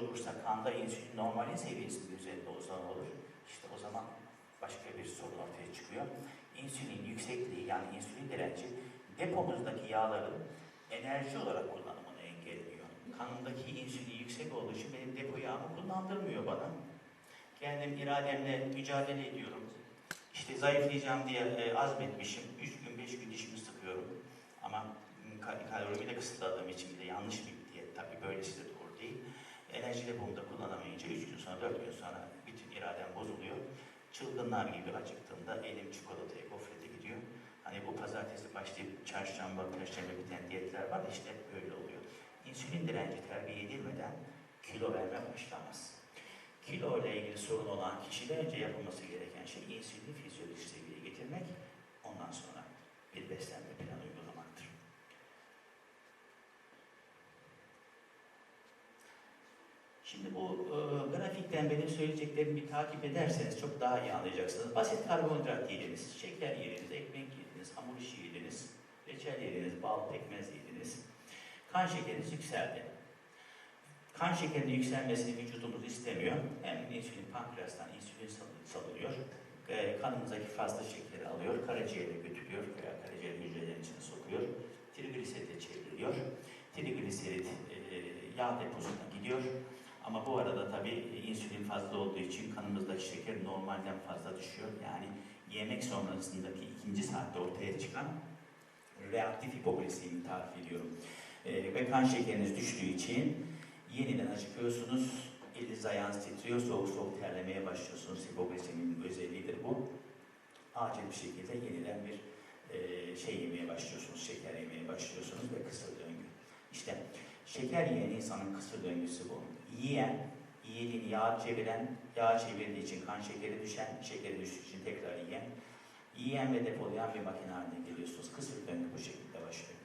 olursa kanda insülin normalin seviyesinin üzerinde o zaman olur. İşte o zaman başka bir sorun ortaya çıkıyor. İnsülin yüksekliği yani insülin direnci depomuzdaki yağların enerji olarak kullanımını engelliyor. Kanımdaki insülin yüksek olduğu için benim depo yağımı kullandırmıyor bana. Kendim irademle mücadele ediyorum. İşte zayıflayacağım diye e, azmetmişim. 3 gün 5 gün dişimi sıkıyorum. Ama kalorimi de kısıtladığım için bir de yanlış bir diyet tabii böylesi de doğru değil. Enerji depomu da kullanamayınca 3 gün sonra 4 gün sonra bütün iradem bozuluyor. Çılgınlar gibi acıktığımda elim çikolataya, gofrete gidiyor. Hani bu pazartesi başlayıp çarşamba, perşembe biten diyetler var işte böyle oluyor. İnsülin direnci terbiye edilmeden kilo verme başlamaz. Kilo ile ilgili sorun olan kişide önce yapılması gereken şey insülini fizyolojik seviyeye getirmek, ondan sonra bir beslenme Şimdi bu e, grafikten benim söyleyeceklerimi bir takip ederseniz çok daha iyi anlayacaksınız. Basit karbonhidrat yediniz, şeker yediniz, ekmek yediniz, hamur işi yediniz, reçel yediniz, bal, pekmez yediniz. Kan şekeriniz yükseldi. Kan şekerinin yükselmesini vücudumuz istemiyor. Hem insülin pankreastan insülin sal- salınıyor. E, kanımızdaki fazla şekeri alıyor, karaciğere götürüyor veya karaciğer hücrelerin içine sokuyor. Trigliserite çevriliyor. Trigliserit e, yağ deposuna gidiyor. Ama bu arada tabii insülin fazla olduğu için kanımızdaki şeker normalden fazla düşüyor. Yani yemek sonrasındaki ikinci saatte ortaya çıkan reaktif hipoglisemi tarif ediyorum. E, ve kan şekeriniz düştüğü için yeniden acıkıyorsunuz, eliniz ayağınız titriyor, soğuk soğuk terlemeye başlıyorsunuz. Hipogliseminin özelliğidir bu. Acil bir şekilde yeniden bir e, şey yemeye başlıyorsunuz, şeker yemeye başlıyorsunuz ve kısır döngü. İşte şeker yiyen insanın kısır döngüsü bu. Yiyen, yiyediğini yağ çeviren, yağ çevirdiği için kan şekeri düşen, şekeri düştüğü için tekrar yiyen, yiyen ve depolayan bir makine haline geliyorsunuz. Kısır döngü bu şekilde başlıyor.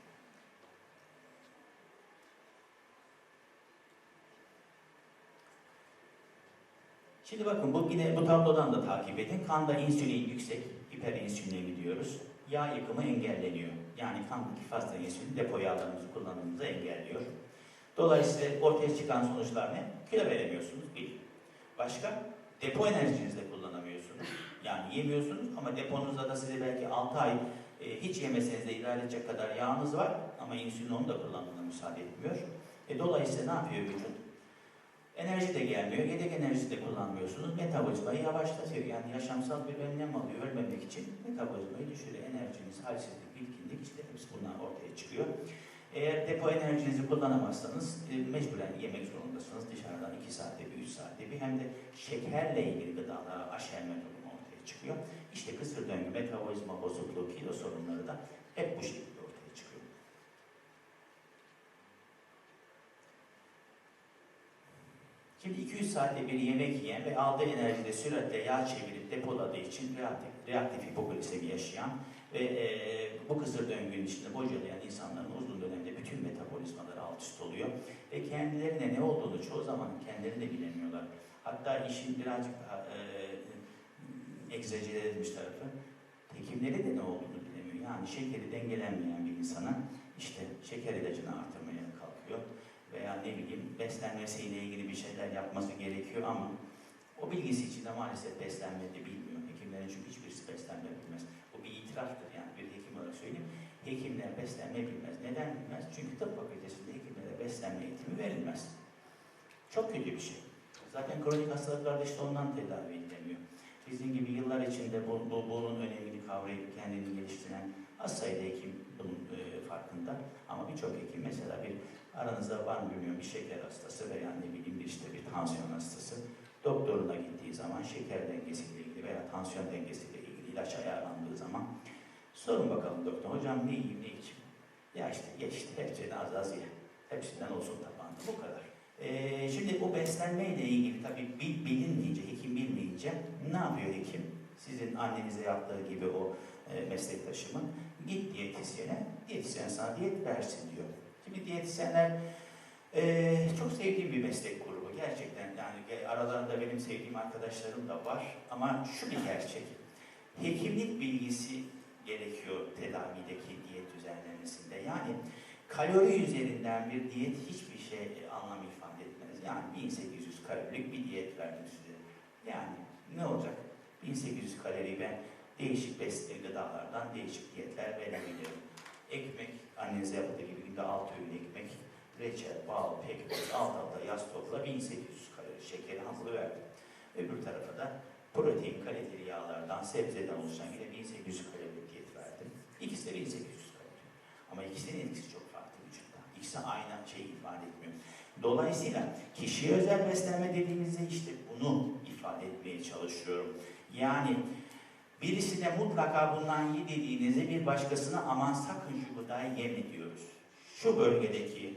Şimdi bakın bu yine bu tablodan da takip edin. Kanda insülin yüksek, hiperinsüline gidiyoruz. Yağ yıkımı engelleniyor. Yani kandaki fazla insülin depo yağlarımızı kullanmamızı engelliyor. Dolayısıyla ortaya çıkan sonuçlar ne? Kilo veremiyorsunuz bir. Başka? Depo enerjinizi de kullanamıyorsunuz. Yani yemiyorsunuz ama deponuzda da size belki 6 ay e, hiç yemeseniz de idare kadar yağınız var ama insülin onu da kullanmana müsaade etmiyor. E, dolayısıyla ne yapıyor vücut? Enerji de gelmiyor, yedek enerji de kullanmıyorsunuz. Metabolizmayı yavaşlatıyor. Yani yaşamsal bir önlem alıyor ölmemek için. Metabolizmayı düşürüyor. Enerjiniz, halsizlik, bitkinlik işte hepsi bunlar ortaya çıkıyor. Eğer depo enerjinizi kullanamazsanız e, mecburen yemek zorundasınız. Dışarıdan 2 saatte bir, 3 saatte bir hem de şekerle ilgili gıdalara aşerme durumu ortaya çıkıyor. İşte kısır döngü, metabolizma bozukluğu, kilo sorunları da hep bu şekilde ortaya çıkıyor. Şimdi 200 saatte bir yemek yiyen ve aldığı enerjide süratle yağ çevirip depoladığı için reaktif, reaktif hipoglisemi yaşayan ve e, bu kısır döngünün içinde bocalayan insanların bütün metabolizmaları alt üst oluyor. Ve kendilerine ne olduğunu çoğu zaman kendileri de bilemiyorlar. Hatta işin birazcık daha e, egzajere edilmiş tarafı, hekimleri de ne olduğunu bilemiyor. Yani şekeri dengelenmeyen bir insana işte şeker ilacını artırmaya kalkıyor veya ne bileyim beslenmesiyle ilgili bir şeyler yapması gerekiyor ama o bilgisi içinde maalesef beslenme de bilmiyor. Hekimlerin çünkü hiçbirisi beslenme bilmez. Bu bir itiraftır yani bir hekim olarak söyleyeyim. Hekimler beslenme bilmez. Neden bilmez? Çünkü tıp fakültesinde hekimlere beslenme eğitimi verilmez. Çok kötü bir şey. Zaten kronik hastalıklar da işte ondan tedavi edilemiyor. Bizim gibi yıllar içinde bu, bu, bunun önemini kavrayıp kendini geliştiren az sayıda hekim bunun e, farkında. Ama birçok hekim mesela bir aranızda var mı bilmiyorum bir şeker hastası veya ne bileyim bir işte bir tansiyon hastası doktoruna gittiği zaman şeker dengesiyle ilgili veya tansiyon dengesiyle ilgili ilaç ayarlandığı zaman sorun bakalım doktor hocam ne yiyeyim ne içeyim? Ya işte ye işte hepsini az az ye. Hepsinden olsun tabağında bu kadar. Ee, şimdi bu beslenmeyle ilgili tabii bil, bilinmeyince, hekim bilmeyince ne yapıyor hekim? Sizin annenize yaptığı gibi o e, meslektaşımın git diyetisyene, diyetisyen sana diyet versin diyor. Şimdi diyetisyenler e, çok sevdiğim bir meslek grubu gerçekten yani aralarında benim sevdiğim arkadaşlarım da var ama şu bir gerçek. Hekimlik bilgisi gerekiyor tedavideki diyet düzenlemesinde. Yani kalori üzerinden bir diyet hiçbir şey anlam ifade etmez. Yani 1800 kalorilik bir diyet verdim size. Yani ne olacak? 1800 kalori ben değişik besli gıdalardan değişik diyetler verebilirim. Ekmek, annenize yaptığı gibi günde 6 öğün ekmek, reçel, bal, pekmez, alt alta yaz topla 1800 kalori şekeri hamuru verdim. Öbür tarafa da protein, kaliteli yağlardan, sebzeden oluşan yine 1800 kalori. İkisi de 1800 kalori. Ama ikisinin etkisi çok farklı vücutta. İkisi aynı şeyi ifade etmiyor. Dolayısıyla kişiye özel beslenme dediğimizde işte bunu ifade etmeye çalışıyorum. Yani birisine mutlaka bundan ye dediğinizde bir başkasına aman sakın şu gıdayı yeme diyoruz. Şu bölgedeki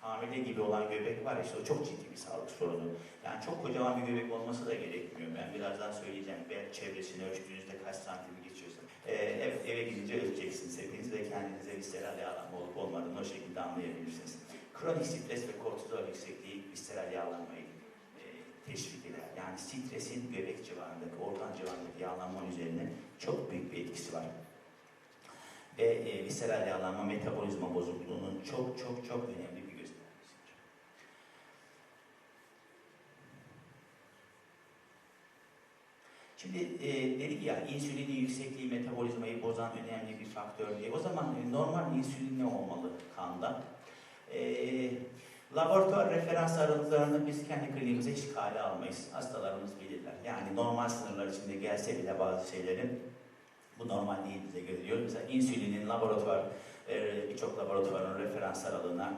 hamile gibi olan göbek var işte o çok ciddi bir sağlık sorunu. Yani çok kocaman bir göbek olması da gerekmiyor. Ben birazdan söyleyeceğim. Bel çevresini ölçtüğünüzde kaç santim eve gidince ölçeceksiniz hepiniz ve kendinize visceral yağlanma olup olmadığını o şekilde anlayabilirsiniz. Kronik stres ve kortizol yüksekliği visceral yağlanmayı e, teşvik eder. Yani stresin göbek civarındaki, organ civarındaki yağlanma üzerine çok büyük bir etkisi var. Ve e, visceral yağlanma metabolizma bozukluğunun çok çok çok önemli bir göstergesidir. Şimdi e, dedik ya insülinin yüksekliği metabolizmayı bozan önemli bir faktör diye. O zaman e, normal insülin ne olmalı kanda? E, laboratuvar referans aralıklarını biz kendi kliniğimize hiç kale almayız. Hastalarımız bilirler. Yani normal sınırlar içinde gelse bile bazı şeylerin bu normal değil bize görülüyor. Mesela insülinin laboratuvar, e, birçok laboratuvarın referans aralığına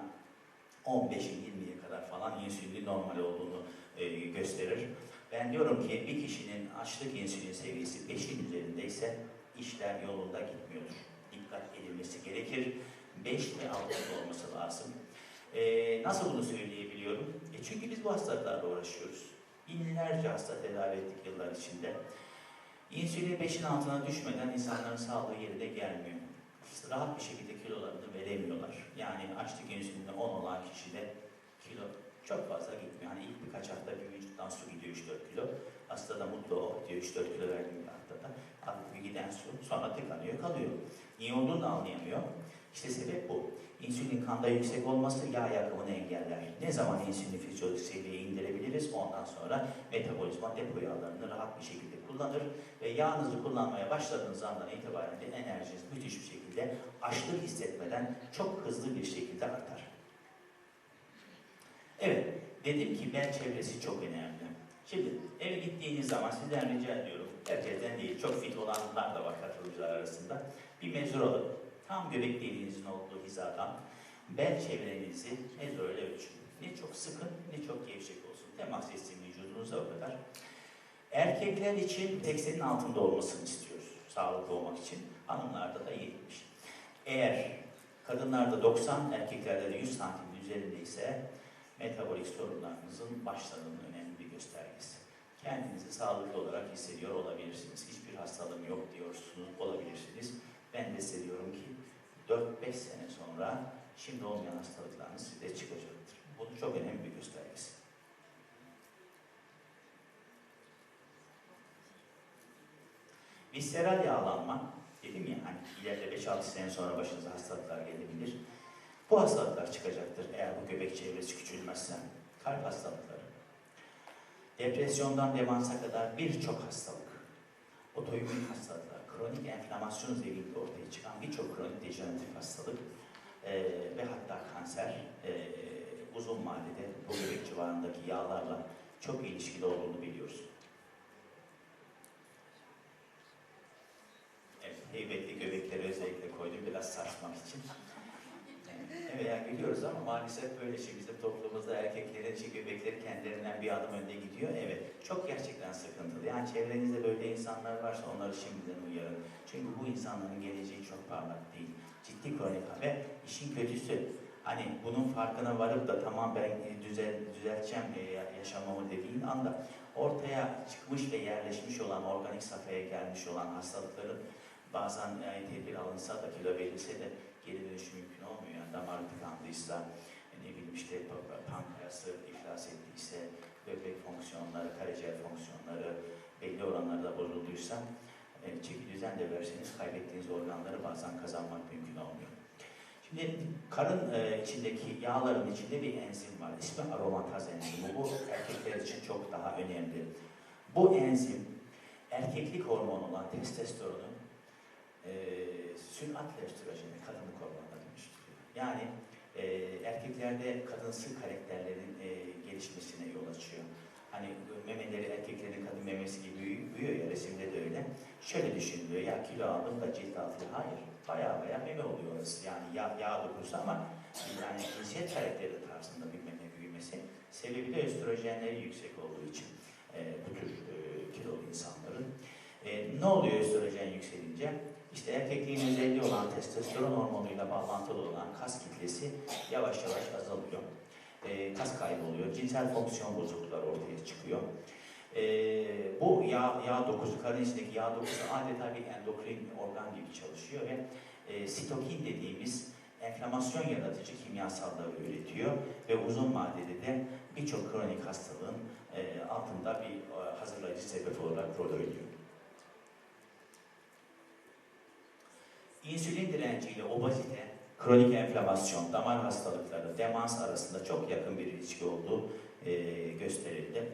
15'e 20'ye kadar falan insülin normal olduğunu e, gösterir. Ben diyorum ki bir kişinin açlık insülin seviyesi 5'in üzerindeyse işler yolunda gitmiyordur. Dikkat edilmesi gerekir. 5 ve altında olması lazım. Ee, nasıl bunu söyleyebiliyorum? E çünkü biz bu hastalıklarla uğraşıyoruz. Binlerce hasta tedavi ettik yıllar içinde. İnsülin 5'in altına düşmeden insanların sağlığı yerine gelmiyor. Rahat bir şekilde kilolarını veremiyorlar. Yani açlık insülini 10 olan kişide kilo çok fazla gitmiyor. Hani ilk birkaç hafta bir vücuttan su gidiyor 3-4 kilo. Hasta da mutlu o diyor 3-4 kilo verdim bir haftada. Hafif giden su sonra tıkanıyor kalıyor. Niye olduğunu da anlayamıyor. İşte sebep bu. İnsülin kanda yüksek olması yağ yakımını engeller. Ne zaman insülin fizyolojik seviyeye indirebiliriz? Ondan sonra metabolizma depo yağlarını rahat bir şekilde kullanır ve yağınızı kullanmaya başladığınız andan itibaren de enerjiniz müthiş bir şekilde açlık hissetmeden çok hızlı bir şekilde artar. Evet, dedim ki bel çevresi çok önemli. Şimdi eve gittiğiniz zaman sizden rica ediyorum, herkesten değil, çok fit olanlar da var katılımcılar arasında. Bir mezur alın, tam göbek deliğinizin olduğu hizadan bel çevrenizi mezur ile ölçün. Ne çok sıkın, ne çok gevşek olsun. Temas etsin vücudunuza o kadar. Erkekler için 80'in altında olmasını istiyoruz, sağlıklı olmak için. Hanımlarda da 70. Eğer kadınlarda 90, erkeklerde de 100 santimin üzerindeyse metabolik sorunlarınızın başlarının önemli bir göstergesi. Kendinizi sağlıklı olarak hissediyor olabilirsiniz. Hiçbir hastalığım yok diyorsunuz olabilirsiniz. Ben de size diyorum ki 4-5 sene sonra şimdi olmayan hastalıklarınız size çıkacaktır. Bu çok önemli bir göstergesi. Visceral yağlanma, dedim ya hani ileride 5-6 sene sonra başınıza hastalıklar gelebilir. Bu hastalıklar çıkacaktır eğer bu göbek çevresi küçülmezse. Kalp hastalıkları, depresyondan demansa kadar birçok hastalık, otoimmün hastalıklar, kronik enflamasyon zemininde ortaya çıkan birçok kronik dejeneratif hastalık e, ve hatta kanser e, uzun vadede bu göbek civarındaki yağlarla çok ilişkili olduğunu biliyoruz. Evet, heybetli göbekleri özellikle koydum biraz sarsmak için. Evet yani gülüyoruz ama maalesef böyle şey bizim toplumumuzda erkeklerin şey göbekleri kendilerinden bir adım önde gidiyor. Evet çok gerçekten sıkıntılı. Yani çevrenizde böyle insanlar varsa onları şimdiden uyarın. Çünkü bu insanların geleceği çok parlak değil. Ciddi kronik ve işin kötüsü hani bunun farkına varıp da tamam ben düzel, düzelteceğim e, yaşamamı dediğin anda ortaya çıkmış ve yerleşmiş olan organik safhaya gelmiş olan hastalıkların bazen yani tedbir alınsa da kilo verilse de geri dönüşü mümkün olmuyor. Yani damar tıkandıysa, ne bileyim işte pankreası iflas ettiyse, böbrek fonksiyonları, karaciğer fonksiyonları belli oranlarda bozulduysa, e, çeki düzen de verseniz kaybettiğiniz organları bazen kazanmak mümkün olmuyor. Şimdi karın e, içindeki yağların içinde bir enzim var. İsmi aromataz enzimi. Bu erkekler için çok daha önemli. Bu enzim erkeklik hormonu olan testosteronun e, kadınlık hormonuna dönüştürüyor. Yani e, erkeklerde kadınsı karakterlerin e, gelişmesine yol açıyor. Hani memeleri erkeklerin kadın memesi gibi büyü- büyüyor ya resimde de öyle. Şöyle düşünülüyor ya kilo aldım da cilt altı. Hayır. Baya baya meme oluyor orası. Yani yağ, yağ dokusu ama yani cinsiyet karakteri tarzında bir meme büyümesi. Sebebi de östrojenleri yüksek olduğu için e, bu tür e, kilolu insanların. E, ne oluyor östrojen yükselince? İşte erkekliğin özelliği olan testosteron hormonuyla bağlantılı olan kas kitlesi yavaş yavaş azalıyor. E, kas kaybı oluyor. Cinsel fonksiyon bozuklukları ortaya çıkıyor. E, bu yağ, yağ dokusu, karın içindeki yağ dokusu adeta bir endokrin organ gibi çalışıyor ve e, sitokin dediğimiz enflamasyon yaratıcı kimyasalları üretiyor ve uzun vadede de birçok kronik hastalığın e, altında bir e, hazırlayıcı sebep olarak rol oynuyor. İnsülin direnciyle obezite, kronik enflamasyon, damar hastalıkları, demans arasında çok yakın bir ilişki olduğu e, gösterildi.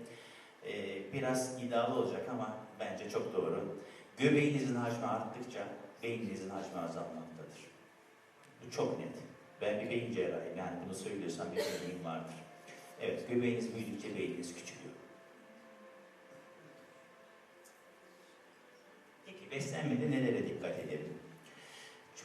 E, biraz iddialı olacak ama bence çok doğru. Göbeğinizin hacmi arttıkça beyninizin hacmi azalmaktadır. Bu çok net. Ben bir beyin cerrahiyim yani bunu söylüyorsam bir bilgim vardır. Evet, göbeğiniz büyüdükçe beyniniz küçülüyor. Peki beslenmede nelere dikkat edelim?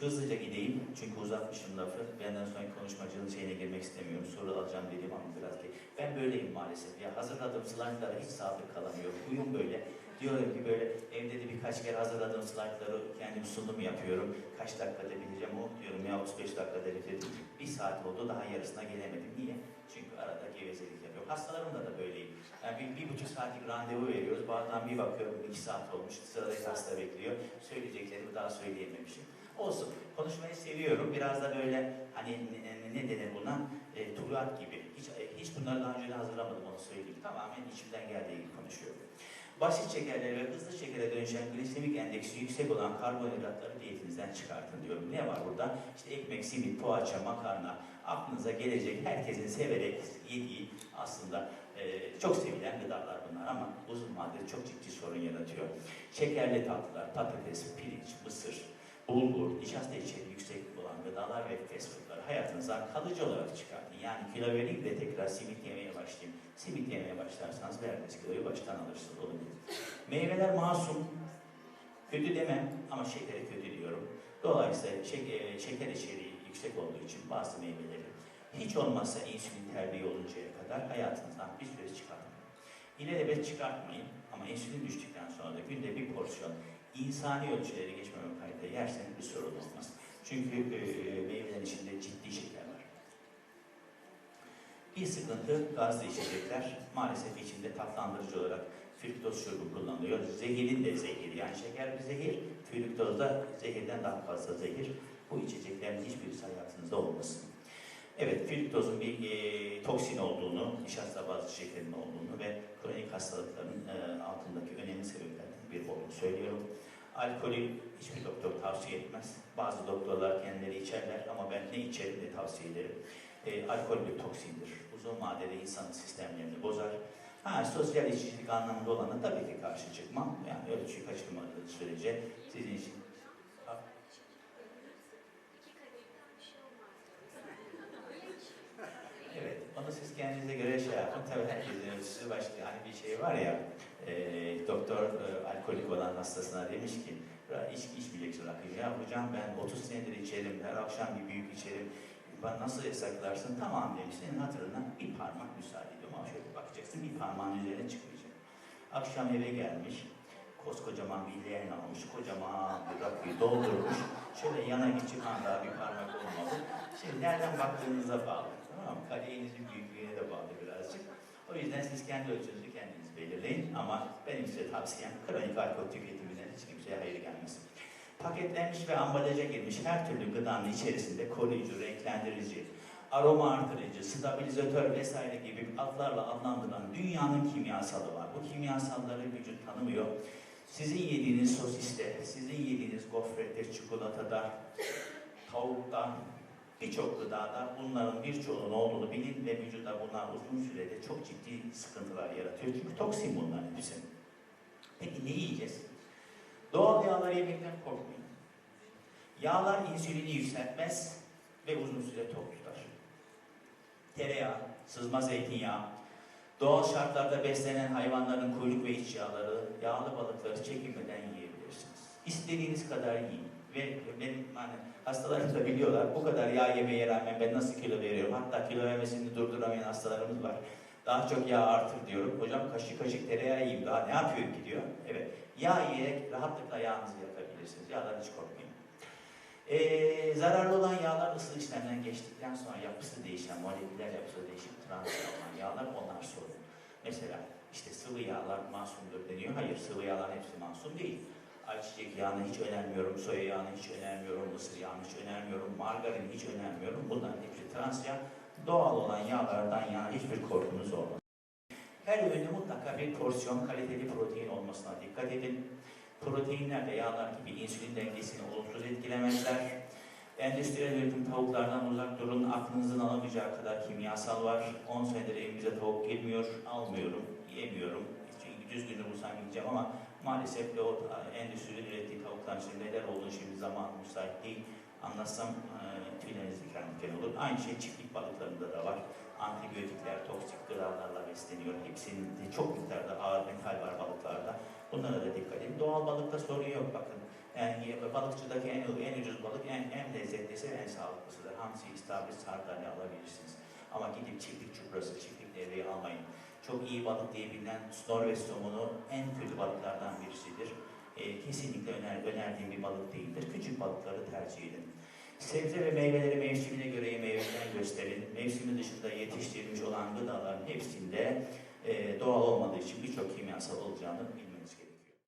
Hızlıca gideyim çünkü uzatmışım lafı. Benden sonraki konuşmacının şeyine girmek istemiyorum. Soru alacağım dedim ama biraz ki. Ben böyleyim maalesef. Ya hazırladığım slaytlara hiç sadık kalamıyorum. Uyum böyle. Diyorum ki böyle evde de birkaç kere hazırladığım slaytları kendim sunum yapıyorum. Kaç dakikada bitireceğim o diyorum ya 35 dakikada bitirdim. Bir saat oldu daha yarısına gelemedim. Niye? Çünkü arada gevezelik yapıyorum. Hastalarımda da böyleyim. Yani bir, bir buçuk saatlik randevu veriyoruz. Bazen bir bakıyorum iki saat olmuş. Sıradaki hasta bekliyor. Söyleyeceklerimi daha söyleyememişim. Olsun. Konuşmayı seviyorum. Biraz da böyle hani ne, ne denir buna? E, Turat gibi. Hiç, e, hiç bunları daha önce de hazırlamadım onu söyleyeyim. Tamamen içimden geldiği gibi konuşuyorum. Basit şekerlere ve hızlı şekere dönüşen glisemik endeksi yüksek olan karbonhidratları diyetinizden çıkartın diyorum. Ne var burada? İşte ekmek, simit, poğaça, makarna, aklınıza gelecek herkesin severek yediği aslında e, çok sevilen gıdalar bunlar ama uzun vadede çok ciddi sorun yaratıyor. Şekerli tatlılar, patates, pirinç, mısır, bulgur, nişasta içeriği yüksek olan gıdalar ve fast foodları hayatınızdan kalıcı olarak çıkartın. Yani kilo vereyim de tekrar simit yemeye başlayayım. Simit yemeye başlarsanız verdiğiniz kiloyu baştan alırsınız. Olabilir. Meyveler masum. Kötü demem ama şekeri kötü diyorum. Dolayısıyla şeker, şeker içeriği yüksek olduğu için bazı meyveleri hiç olmazsa insülin terbiye oluncaya kadar hayatınızdan bir süre çıkartmayın. İlelebet çıkartmayın ama insülin düştükten sonra da günde bir porsiyon insani ölçüleri geçmemek kaydıyla yerseniz bir sorun olmaz. Çünkü e, meyvelerin içinde ciddi şeker var. Bir sıkıntı gazlı içecekler. Maalesef içinde tatlandırıcı olarak fruktoz şurubu kullanılıyor. Zehirin de zehir. Yani şeker bir zehir, fruktoz da zehirden daha fazla zehir. Bu içeceklerin hiçbirisi hayatınızda olmasın. Evet, fruktozun bir e, toksin olduğunu, nişasta bazı şekerin olduğunu ve kronik hastalıkların e, altındaki önemli sebeplerden biri olduğunu söylüyorum. Alkolü hiçbir doktor tavsiye etmez. Bazı doktorlar kendileri içerler ama ben ne içerim ne tavsiye ederim. E, alkol bir toksindir. Uzun vadede insanın sistemlerini bozar. Ha, sosyal içicilik anlamında olana tabii ki karşı çıkmam. Yani ölçüyü kaçırmadığı sürece sizin için Evet, onu siz kendinize göre yapın. Tabii herkesin ölçüsü başka. Hani bir şey var ya, e, doktor e, alkolik olan hastasına demiş ki, "Ya içki içmeyeceksin rakıyı. Ya hocam ben 30 senedir içerim, her akşam bir büyük içerim. Ben nasıl yasaklarsın? Tamam demiş, senin hatırına bir parmak müsaade ediyorum. Ama şöyle bakacaksın, bir parmağın üzerine çıkmayacak. Akşam eve gelmiş, koskocaman bir leğen almış, kocaman bir rakıyı doldurmuş. Şöyle yana bir çıkan daha bir parmak olmalı. Şimdi nereden baktığınıza bağlı. Tamam mı? Kadehimizin büyüklüğüne de bağlı birazcık. O yüzden siz kendi ölçünüzü kendiniz belirleyin ama benim size tavsiyem kronik alkol tüketiminden hiç kimseye hayır gelmesin. Paketlenmiş ve ambalaja girmiş her türlü gıdanın içerisinde koruyucu, renklendirici, aroma artırıcı, stabilizatör vesaire gibi adlarla adlandırılan dünyanın kimyasalı var. Bu kimyasalları vücut tanımıyor. Sizin yediğiniz sosiste, sizin yediğiniz gofrette, çikolatada, tavukta, Birçok gıdada bunların birçoğunun olduğunu bilin ve vücuda bunlar uzun sürede çok ciddi sıkıntılar yaratıyor. Çünkü toksin bunların hepsi. Peki ne yiyeceğiz? Doğal yağlar yemekten korkmayın. Yağlar insülini yükseltmez ve uzun süre tok tutar. Tereyağı, sızma zeytinyağı, doğal şartlarda beslenen hayvanların kuyruk ve iç yağları, yağlı balıkları çekinmeden yiyebilirsiniz. İstediğiniz kadar yiyin. Ve benim hani hastalarım da biliyorlar, bu kadar yağ yemeye rağmen ben nasıl kilo veriyorum, hatta kilo vermesini durduramayan hastalarımız var. Daha çok yağ artır diyorum. Hocam kaşık kaşık tereyağı yiyeyim, daha ne yapıyor ki diyor. Evet, yağ yiyerek rahatlıkla yağınızı yakabilirsiniz. Yağdan hiç korkmayın. Ee, zararlı olan yağlar ısı işlemden geçtikten sonra yapısı değişen, moleküler yapısı değişik trans olan yağlar onlar sorun. Mesela işte sıvı yağlar masumdur deniyor. Hayır sıvı yağlar hepsi masum değil. Ayçiçek yağını hiç önermiyorum, soya yağını hiç önermiyorum, mısır yağını hiç önermiyorum, margarin hiç önermiyorum. Bunların hepsi trans yağ. Doğal olan yağlardan yana hiçbir korkunuz olmaz. Her öğünde mutlaka bir porsiyon kaliteli protein olmasına dikkat edin. Proteinler de yağlar gibi insülin dengesini olumsuz etkilemezler. Endüstriyel üretim tavuklardan uzak durun. Aklınızın alamayacağı kadar kimyasal var. 10 senedir evimize tavuk girmiyor. Almıyorum, yemiyorum. Çünkü düzgünü bulsam yiyeceğim ama maalesef de o e, endüstriyel ürettiği tavukların içinde neler olduğunu şimdi zaman müsait değil. Anlatsam e, tüyleriniz diken diken olur. Aynı şey çiftlik balıklarında da var. Antibiyotikler, toksik gıdalarla besleniyor. Hepsinde çok miktarda ağır metal var balıklarda. Bunlara da dikkat edin. Doğal balıkta sorun yok bakın. Yani balıkçıdaki en, en ucuz balık en, en lezzetlisi en sağlıklısıdır. Hamsi, istavrit, sardalya alabilirsiniz. Ama gidip çiftlik çuprası, çiftlik devreyi almayın. Çok iyi balık diye bilinen Norveç somunu en kötü balıklardan birisidir. Ee, kesinlikle öner, önerdiğim bir balık değildir. Küçük balıkları tercih edin. Sebze ve meyveleri mevsimine göre yemeye özen gösterin. Mevsimi dışında yetiştirilmiş olan gıdaların hepsinde e, doğal olmadığı için birçok kimyasal olacağını gerekiyor.